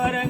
భారంగా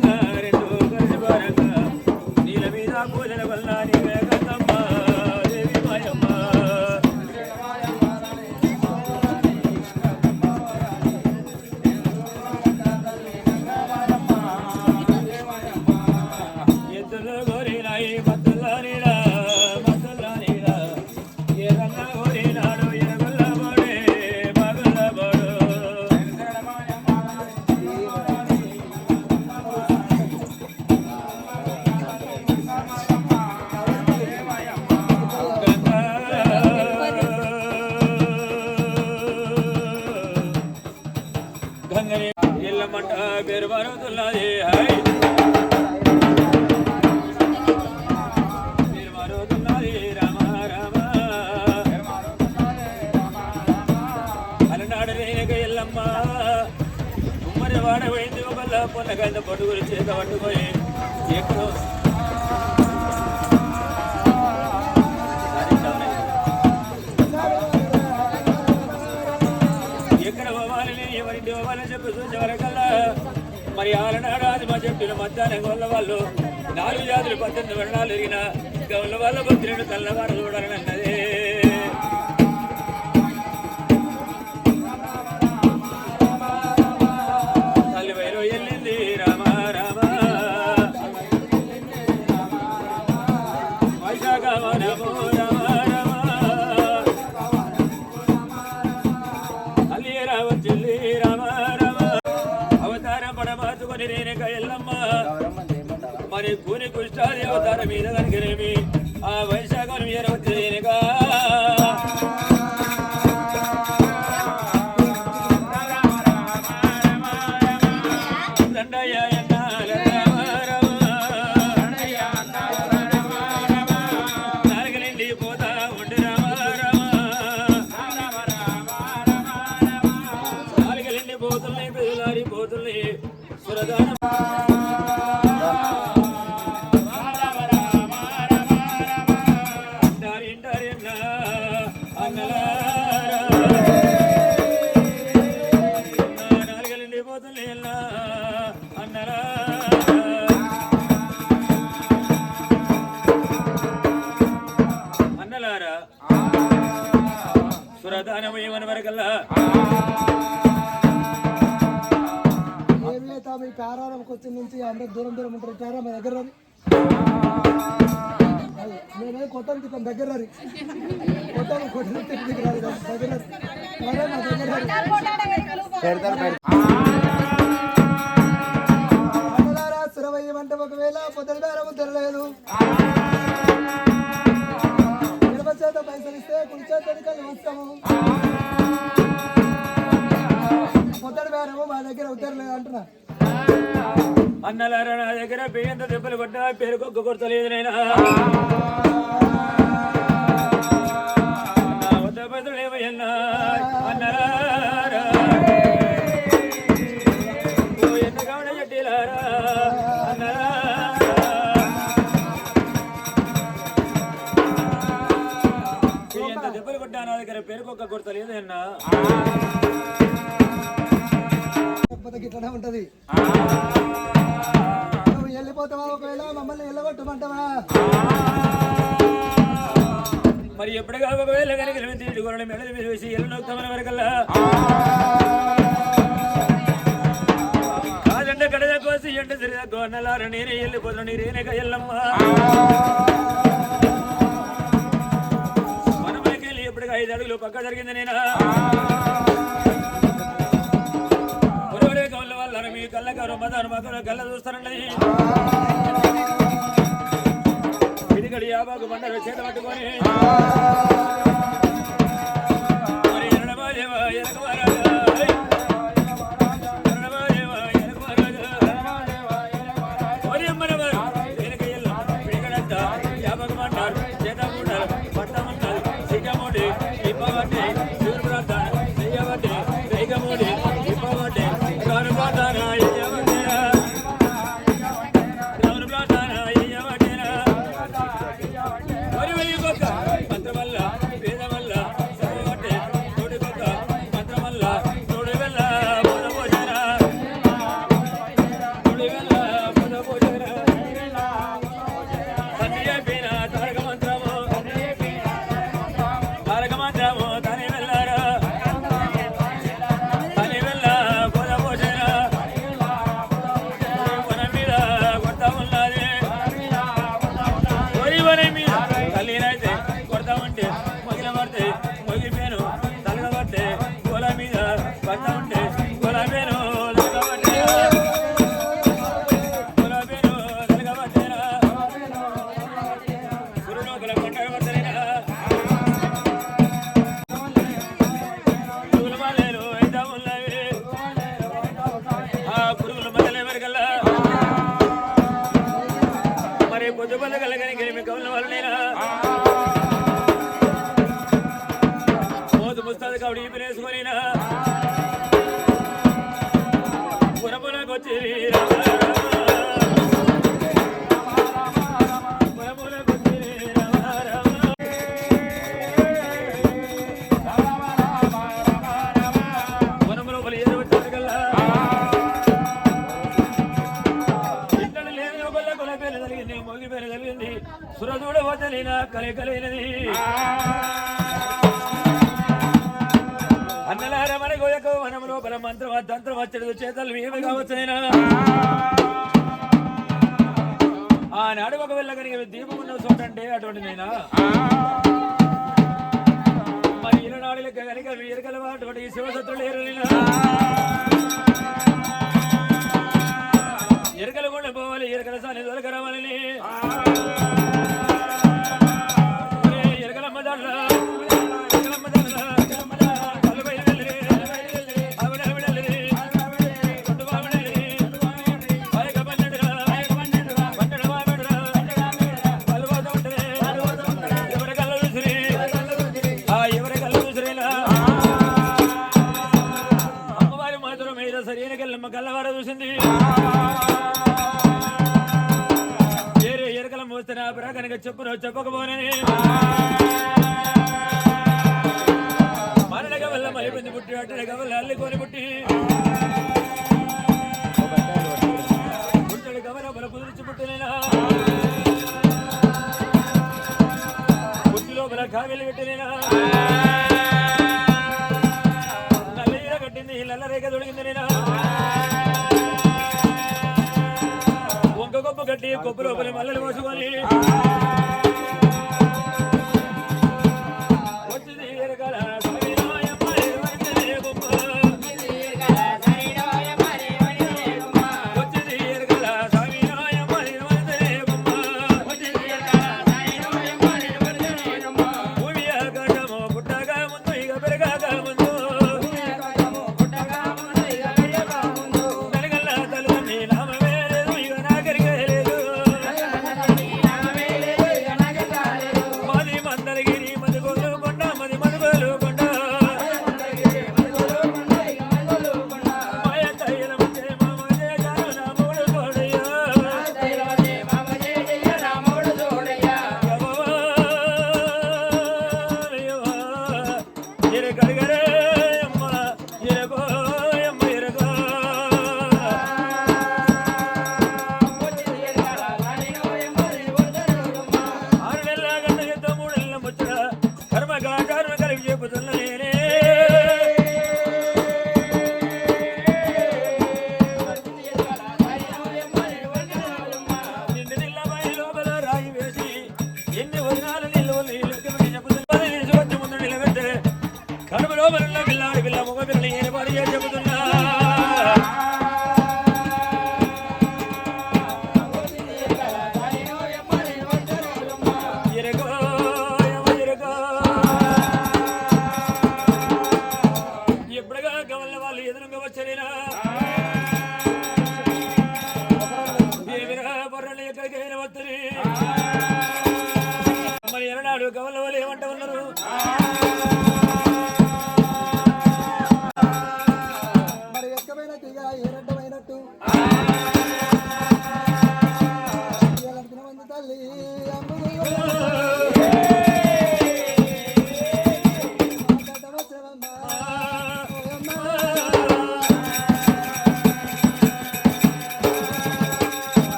వాడబోయింది ఒకళ్ళ పొన్నగంద పట్టుకుని చేత పట్టుకొని ఎక్కడో. ఎక్కడ పోవాలని ఎవరింటి పోవాలని చెప్పి చూసేవరకల్లా మరి ఆలనాడు అది మా చెప్పిన మధ్యాహ్నం గొల్ల వాళ్ళు నాలుగు జాతులు పద్దెనిమిది వర్ణాలు ఎరిగిన గొల్ల వాళ్ళ భద్రుడు తెల్లవారు చూడాలన్నదే ചാരിയോ ധരമീന നൽകരമേ పొద్దున తెరలేదు. ఎడమ చేత పైసలు ఇస్తే కుడి చేత ఎన్నికలు వస్తాము పొద్దున వేరేమో మా దగ్గర ఉత్తరలేదు అంటున్నా అన్నలారా నా దగ్గర బియ్యంతో దెబ్బలు కొట్టినా పేరుకొక్క కొడతలేదు మరి ఎప్పుడుగా ఒకవేళ కనుక తిరిగి కొనడం మెడలు మీద వేసి ఎల్లు నొక్తమని వరకల్లా. కాదండ కడద కోసి ఎండ తిరిగా గోన్నలార నేనే వెళ్ళిపోతున్నా నీరేనక ఎల్లమ్మ. మనమైకి వెళ్ళి ఎప్పటికి ఐదు అడుగులు పక్క జరిగింది నేను? మీ కళ్ళ గారు మదారు మగరు కళ్ళ చూస్తారండి. ఇదిగడి యాబాకు బండలు చేత పట్టుకొని చెప్పకపోనే మనలగ వల్ల మలిపింది పుట్టి అట్టడగ వల్ల అల్లుకొని పుట్టి పుట్టడు గవల బల కుదిరిచి పుట్టినైనా పుట్టిలో బల కావెలు పెట్టినైనా నల్ల కట్టింది నల్ల రేఖ దొడిగింది నేనా గొప్ప గట్టి కొబ్బరి మల్లలు పోసుకొని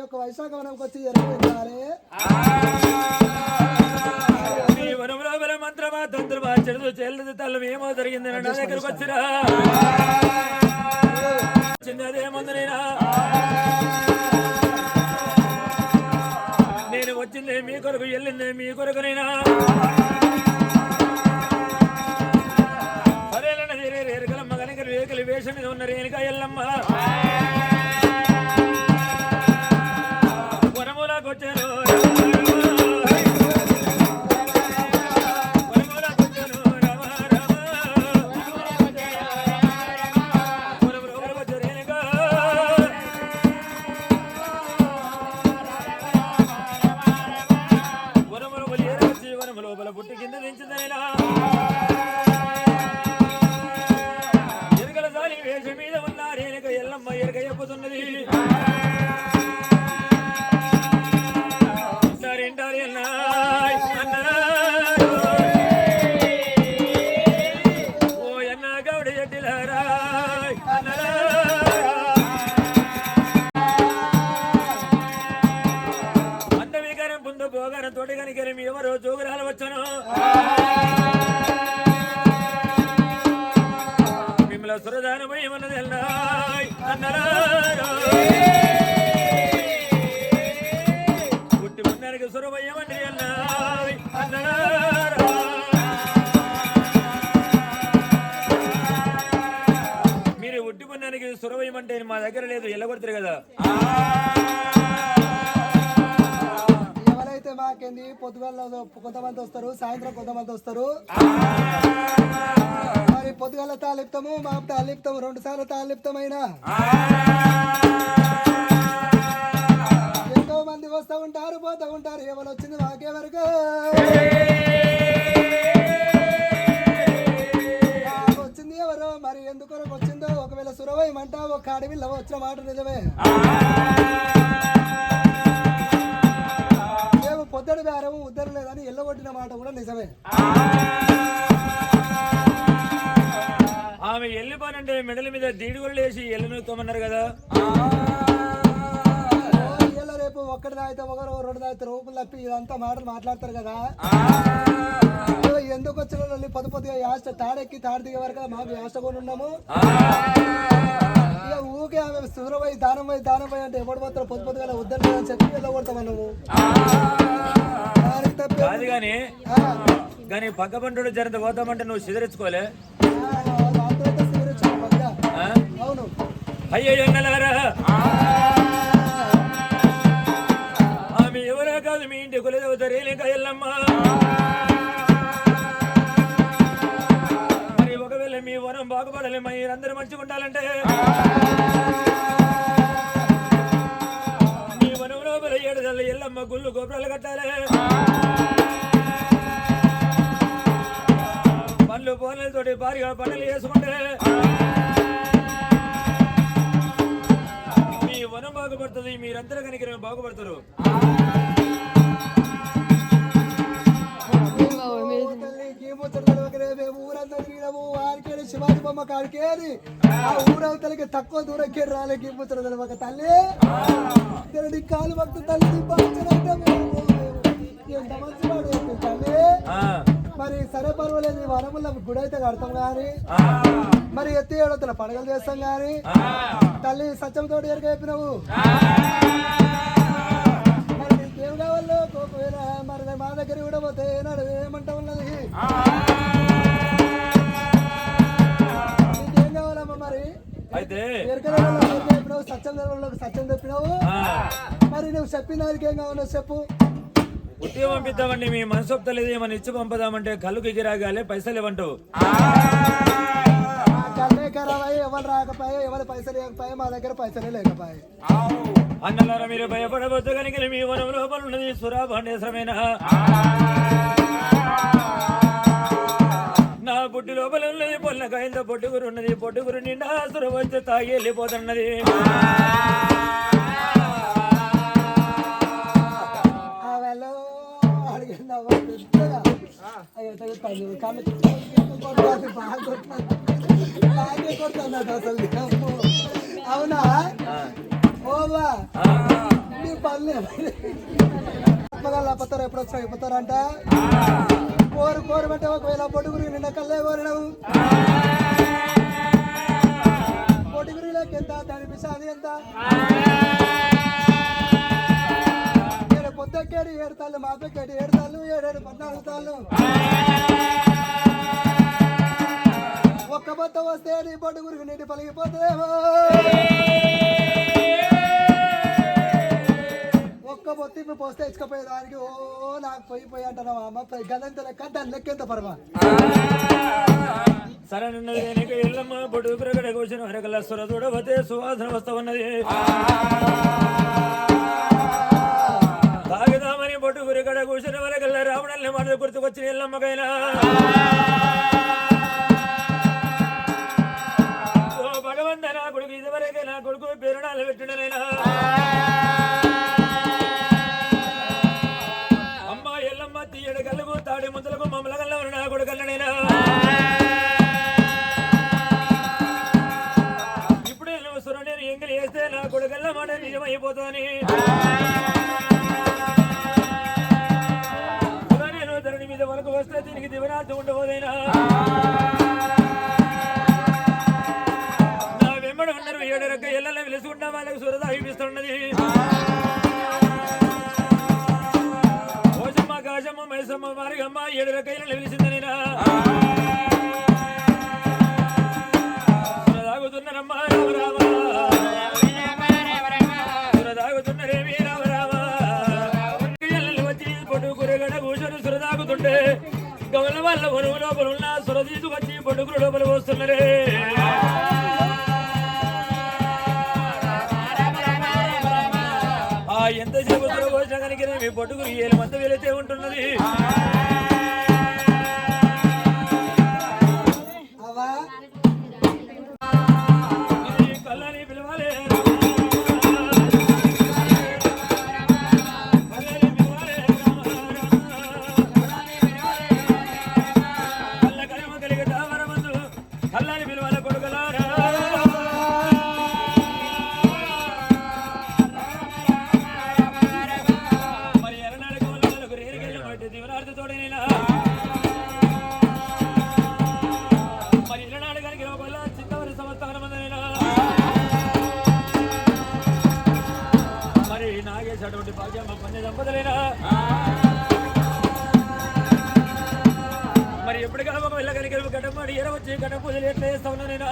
యొక్క వైశాఖ వనంకి వచ్చి ఎరగొచ్చాలి మంత్రమా తంత్రమా ఏమో జరిగింది. నా దగ్గరకు వచ్చిరా. చిన్నదేముంది నేనా? నేను వచ్చింది మీ కొరకు వెళ్ళింది మీ కొరకు నేనా? సరేనన్న రేకలమ్మ కనుక రేకలు వేషం మీద ఉన్న రేణుక ఎల్లమ్మ. మిమ్మల్ని సురదానమై ఉన్నది అన్నాయ్ అన్నరా పుట్టి మున్నానికి సురమయ్యమండి మీరు ఉట్టి పున్నానికి సురవయ్యమంటే మా దగ్గర లేదు ఎల్లగొడతారు కదా. ఎవరైతే మాకేంది పొద్దుగల కొంతమంది వస్తారు సాయంత్రం కొంతమంది వస్తారు. మరి పొద్దుగల తాలిప్తాము మా తాలిప్తాము రెండు సార్లు తాలిప్తమైనా? ఎంతో మంది వస్తూ ఉంటారు పోతూ ఉంటారు ఎవరు వచ్చింది మాకే వరకు. వచ్చింది ఎవరు మరి ఎందుకు వచ్చిందో? ఒకవేళ సురవయమంట ఒక అడవిలో వచ్చిన మాట నిజమే. పొద్దుడు బేరము ఉద్దరు లేదని ఎల్లగొట్టిన మాట కూడా నిజమే. ఆమె వెళ్ళిపోనంటే మెడల మీద దీడుగులు వేసి ఎల్లునొక్కమన్నారు కదా. ఇయ్యాల రేపు ఒక్కటి తాగితే ఒకరు రెండు తాగితే రూపులు తప్పి ఇదంతా మాటలు మాట్లాడతారు కదా. ఎందుకు వచ్చిన పొద్దు పొద్దుగా యాష్ట తాడెక్కి తాడు దిగే వరకు మాకు యాష్ట కొని ఉన్నాము? ఇక ఊకే ఆమె సూరవై దానం పోయి దానం పోయి అంటే ఎప్పుడు పోతారు పొద్దు పొద్దుగా ఉద్దరు అని చెప్పి వెళ్ళగొడతాం నువ్వు కాదు కానీ కానీ పక్క పంటడు జరంత పోతామంటే నువ్వు సిదరించుకోలే. అవును అయ్యో ఎన్నలారా ఆమె ఎవరో కాదు మీ ఇంటి కులదేవత రేలిక ఎల్లమ్మ. మరి ఒకవేళ మీ వనం బాగుపడాలి మీరందరూ మంచిగా ఉండాలంటే ఏడు గుళ్ళు గోపురాలు కట్టాలే. పండ్లు పోనలతోటి భారీగా పంటలు చేసుకుంటే మీ వనం బాగుపడుతుంది మీరందరూ కనుక బాగుపడతారు. ఊరంతా శివాజీ బొమ్మ కాడికేది ఆ. ఊరవతలకి తక్కువ దూరంకి రాలేకి ముచ్చట తెలవక తల్లి తిరడి కాలు భక్తు తల్లి ఎంత మంచి వాడు చెప్పి తల్లి మరి సరే పర్వాలేదు ఈ వనముల గుడి అయితే కడతాం కానీ ఆ, మరి ఎత్తి ఏడతల పండుగలు చేస్తాం కానీ ఆ. తల్లి సత్యంతో ఎరుక నీకేం కావాలో ఒకవేళ మరి మా దగ్గర కూడా పోతే నాడు ఏమంటా ఉన్నది నీకేం కావాలమ్మా మరి? అయితే. చెప్పినావు? సత్యం వాళ్ళకి సత్యం చెప్పినావు? మరి నువ్వు చెప్పిన దానికి ఏం కావాలో చెప్పు. ఉట్టి పంపిద్దామండి మీ మనసు ఒప్పలేదు ఏమని ఇచ్చి పంపదామంటే కళ్ళుకి గిరాగాలే పైసలు ఇవ్వంటావు కన్నే ఖరాబ్ అయ్యి ఎవరు రాకపోయా ఎవరు పైసలు లేకపోయా మా దగ్గర పైసలే అన్నలారా మీరు భయపడవద్దు కనుక మీ వనం లోపల ఉన్నది సురాభాండేశ్వరమైన నా పుట్టి లోపల ఉన్నది పొల్లకాయంతో పొట్టుగురు ఉన్నది పొట్టుగురు నిండా సుర వచ్చి తాగి వెళ్ళిపోతున్నది అడిగింది అవ్వ పెద్దగా అసలు అవునా ఓవా నీ పనులు అమ్మగారు లేకపోతారు ఎప్పుడు వచ్చినా అయిపోతారంట కోరు కోరు ఒకవేళ పొడుగురు నిన్న కళ్ళే కోరడం పొడుగురిలోకి ఎంత దాని పిసాది ఎంత ఏడు పొద్దెక్కేడు ఏడు తాళ్ళు మాపెక్కేడు ఏడు తాళ్ళు ఏడేడు పద్నాలుగు తాళ్ళు నీ నీ పొడుగురికి నీటి పలిగిపోతుందేమో ఒక్క బొత్తింపు పోస్తే ఇచ్చుకపోయే దానికి ఓ నాకు పోయి పోయి అంటున్నావా అమ్మ. గదంత లెక్క దాని లెక్క ఎంత పరమా సరేనన్నది నీకు ఎల్లమ్మ పొడుగు ప్రగడ కూర్చుని వరకల్లా సుర చూడవతే సువాసన వస్తా తాగుదామని పొట్టు గురికడ కూర్చుని వరకల్లా రావణల్ని మాట గుర్తుకొచ్చిన ఎల్లమ్మకైనా నా కొడుకు ఇదివరకే నా కొడుకు పేరు నాలు పెట్టుడనైనా పోతుంటే గవల వల్ల వరువు లోపల ఉన్న సురదీసు వచ్చి పడుకులు లోపల పోస్తున్నారే ఆ ఎంత సేపు పోసినా కనుక మీ పొడుగులు ఏడు మంది వెళితే ఉంటున్నది. మరి ఎప్పటికైనా కనుక వెళ్ళగలిగే గడ్డ మాడి ఎరవచ్చి గడ్డ పూజలు ఎట్లా చేస్తా ఉన్నానేనా.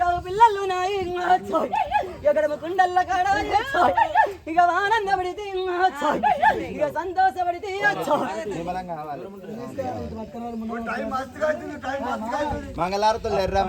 గౌ పిల్లలు నాయి ఎగడమ కుండల్ల కాడ ఇక ఆనందపడితే ఇక సంతోషపడితే మంగళారతులు ఎర్రా